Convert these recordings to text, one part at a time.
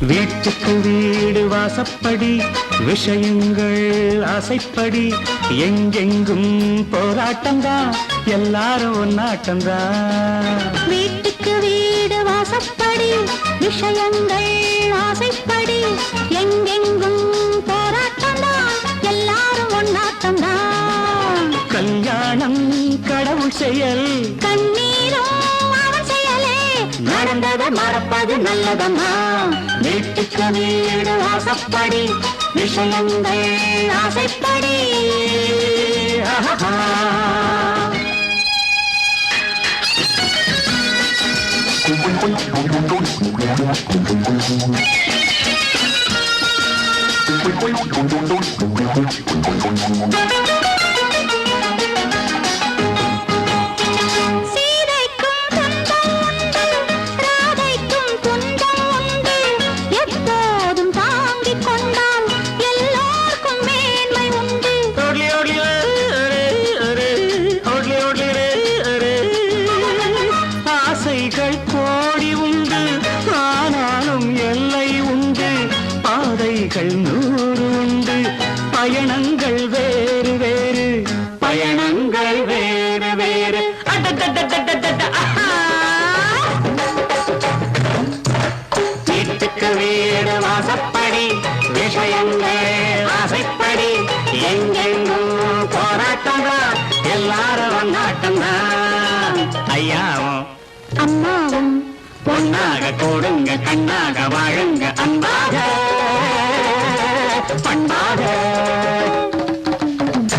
வீட்டுக்கு வீடு வாசப்படி விஷயங்கள் ஆசைப்படி எங்கெங்கும் போராட்டம்தான் எல்லாரும் ஒன்னாட்டம்தான் வீட்டுக்கு வீடு வாசப்படி விஷயங்கள் ஆசைப்படி எங்கெங்கும் போராட்டம்தான் எல்லாரும் ஒன்னாட்டம்தான் கல்யாணம் கடவுள் செயல். கண்ணீரும் நடந்ததை மறப்பது நல்லதம்மா வீட்டுக்கு வீடு வாசப்படி விஷயங்கள் ஆசைப்படி ஆஹா. சீதைக்கும் பாதைகள் நூறு உண்டு பயணங்கள் வேறு வேறு. பயணங்கள் வேறு வேறு. வீட்டுக்கு வீடு வாசப்படி விஷயங்கள் ஆசைப்படி. எங்கெங்கும் போராட்டம் தான் எல்லாரும் ஒன்னாட்டம் தான் ஐயாவும் அம்மாவும் பொன்னாக கூடுங்க கண்ணாக வாழுங்க அன்பாக. பண்பாக.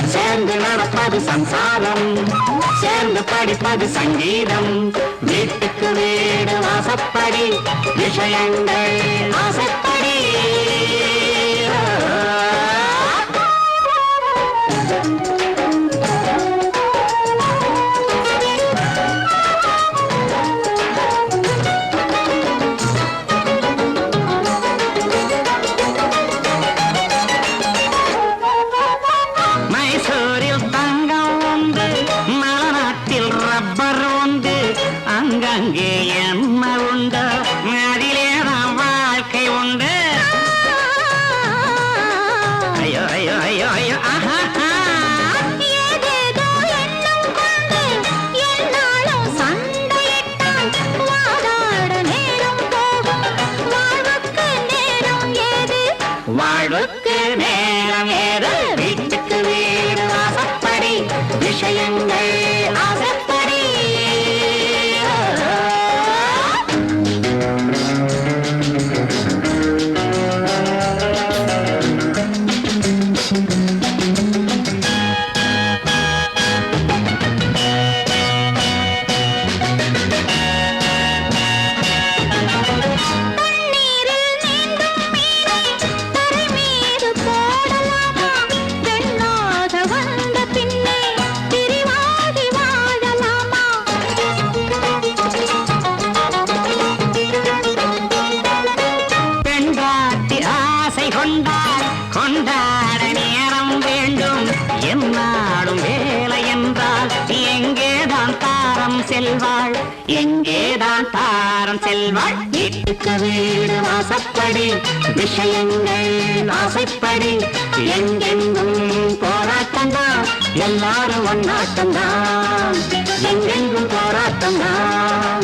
சேர்ந்து நடப்பது சம்சாரம் சேர்ந்து படிப்பது சங்கீதம். வீட்டுக்கு வீடு வாசப்படி விஷயங்கள் ஆசைப்படி அங்கங்கே என்ன உண்டு? அதிலே தான் வாழ்க்கை உண்டு. ஐயோ ஐயோ ஐயோ ஐயோ. ஆஹா வாழ்வுக்கு நேரம் ஏது? வாழ்வுக்கு நேரம் ஏது? வீட்டுக்கு வீடு வாசப்படி. விஷயங்கள் ஆசைப்படி செல்வாள். எங்கேதான் தாரம் செல்வாள். வீட்டுக்கு வீடு வாசப்படி விஷயங்கள் ஆசைப்படி எங்கெங்கும் போராட்டம்தான் எல்லாரும் ஒன்னாட்டம்தான் எங்கெங்கும் போராட்டம்தான்